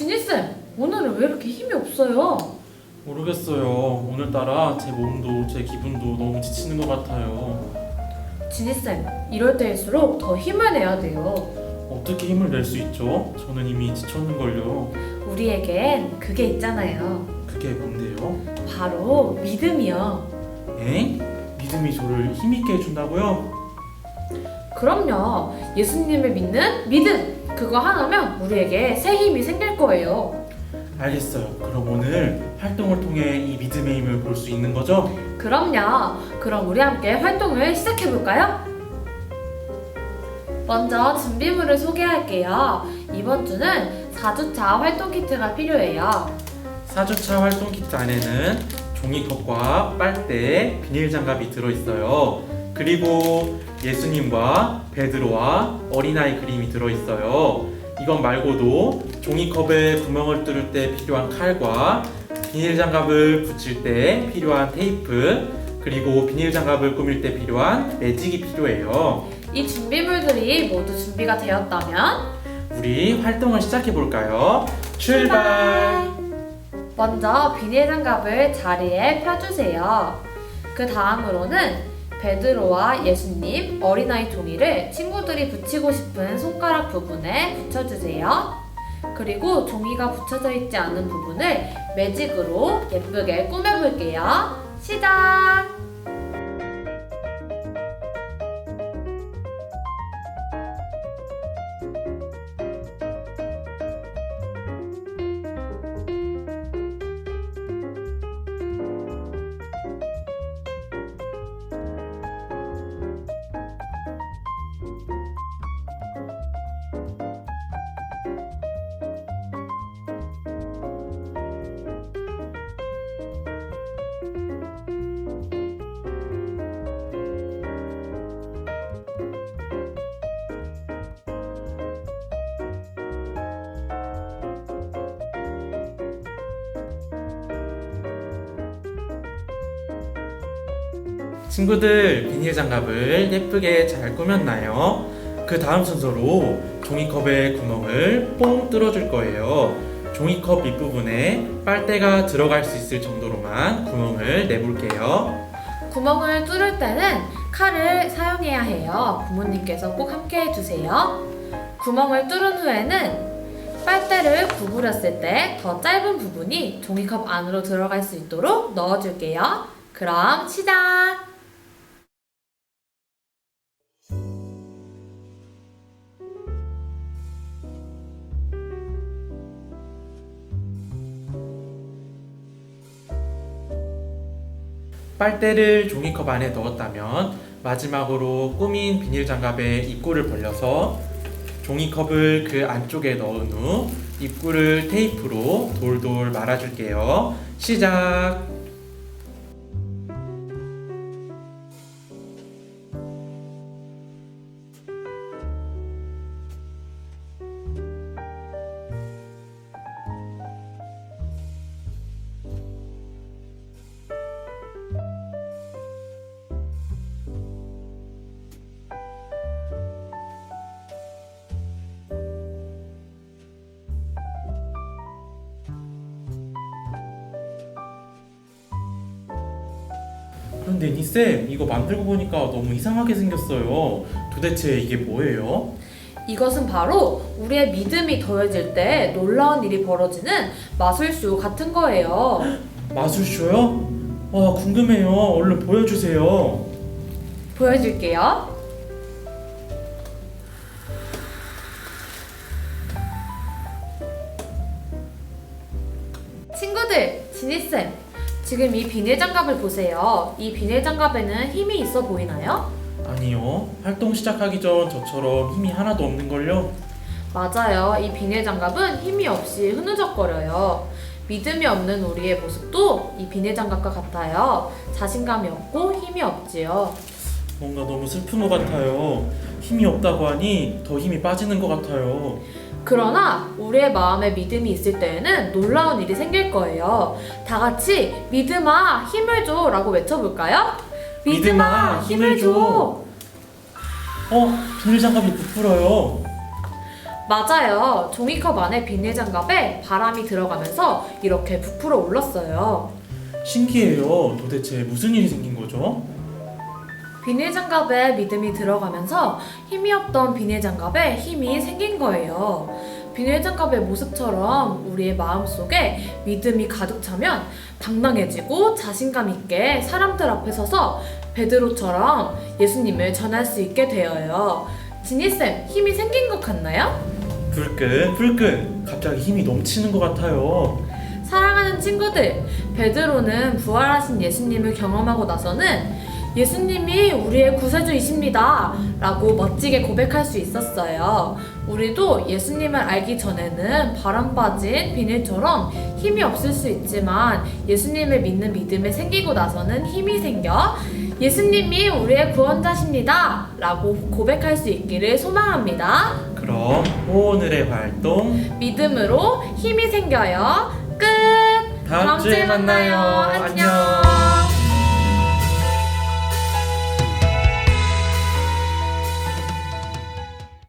지니쌤, 오늘은 왜 이렇게 힘이 없어요? 모르겠어요. 오늘따라 제 몸도 제 기분도 너무 지치는 것 같아요. 지니쌤, 이럴 때일수록 더 힘을 내야 돼요. 어떻게 힘을 낼 수 있죠? 저는 이미 지쳤는걸요. 우리에겐 그게 있잖아요. 그게 뭔데요? 바로 믿음이요. 에? 믿음이 저를 힘있게 해준다고요? 그럼요. 예수님을 믿는 믿음. 그거 하나면 우리에게 새 힘이 생길 거예요. 알겠어요. 그럼 오늘 활동을 통해 이 믿음의 힘을 볼 수 있는 거죠? 그럼요. 그럼 우리 함께 활동을 시작해 볼까요? 먼저 준비물을 소개할게요. 이번 주는 4주차 활동 키트가 필요해요. 4주차 활동 키트 안에는 종이컵과 빨대, 비닐 장갑이 들어있어요. 그리고 예수님과 베드로와 어린아이 그림이 들어있어요. 이것 말고도 종이컵에 구멍을 뚫을 때 필요한 칼과 비닐 장갑을 붙일 때 필요한 테이프, 그리고 비닐 장갑을 꾸밀 때 필요한 매직이 필요해요. 이 준비물들이 모두 준비가 되었다면 우리 활동을 시작해 볼까요? 출발! 먼저 비닐 장갑을 자리에 펴주세요. 그 다음으로는 베드로와 예수님 어린아이 종이를 친구들이 붙이고 싶은 손가락 부분에 붙여주세요. 그리고 종이가 붙여져 있지 않은 부분을 매직으로 예쁘게 꾸며볼게요. 시작! 친구들 비닐 장갑을 예쁘게 잘 꾸몄나요? 그 다음 순서로 종이컵의 구멍을 뽕 뚫어줄 거예요. 종이컵 밑부분에 빨대가 들어갈 수 있을 정도로만 구멍을 내볼게요. 구멍을 뚫을 때는 칼을 사용해야 해요. 부모님께서 꼭 함께 해주세요. 구멍을 뚫은 후에는 빨대를 구부렸을 때 더 짧은 부분이 종이컵 안으로 들어갈 수 있도록 넣어줄게요. 그럼 시작! 빨대를 종이컵 안에 넣었다면 마지막으로 꾸민 비닐 장갑의 입구를 벌려서 종이컵을 그 안쪽에 넣은 후 입구를 테이프로 돌돌 말아줄게요. 시작! 그런데 니쌤 이거 만들고 보니까 너무 이상하게 생겼어요. 도대체 이게 뭐예요? 이것은 바로 우리의 믿음이 더해질 때 놀라운 일이 벌어지는 마술쇼 같은 거예요. 마술쇼요? 와 궁금해요. 얼른 보여주세요. 보여줄게요. 친구들, 지니쌤, 지금 이 비닐 장갑을 보세요. 이 비닐 장갑에는 힘이 있어 보이나요? 아니요. 활동 시작하기 전 저처럼 힘이 하나도 없는걸요? 맞아요. 이 비닐 장갑은 힘이 없이 흐느적거려요. 믿음이 없는 우리의 모습도 이 비닐 장갑과 같아요. 자신감이 없고 힘이 없지요. 뭔가 너무 슬픈 것 같아요. 힘이 없다고 하니 더 힘이 빠지는 것 같아요. 그러나 우리의 마음에 믿음이 있을 때에는 놀라운 일이 생길 거예요. 다 같이 믿음아 힘을 줘 라고 외쳐볼까요? 믿음아, 힘을 줘. 어, 비닐 장갑이 부풀어요. 맞아요. 종이컵 안에 비닐 장갑에 바람이 들어가면서 이렇게 부풀어 올랐어요. 신기해요. 도대체 무슨 일이 생긴 거죠? 비닐 장갑에 믿음이 들어가면서 힘이 없던 비닐 장갑에 힘이 생긴 거예요. 비닐 장갑의 모습처럼 우리의 마음 속에 믿음이 가득 차면 당당해지고 자신감 있게 사람들 앞에 서서 베드로처럼 예수님을 전할 수 있게 되어요. 지니쌤, 힘이 생긴 것 같나요? 불끈 불끈 갑자기 힘이 넘치는 것 같아요. 사랑하는 친구들, 베드로는 부활하신 예수님을 경험하고 나서는 예수님이 우리의 구세주이십니다. 라고 멋지게 고백할 수 있었어요. 우리도 예수님을 알기 전에는 바람 빠진 비닐처럼 힘이 없을 수 있지만 예수님을 믿는 믿음이 생기고 나서는 힘이 생겨 예수님이 우리의 구원자십니다. 라고 고백할 수 있기를 소망합니다. 그럼 오늘의 활동 믿음으로 힘이 생겨요. 끝! 다음 주에 만나요. 안녕.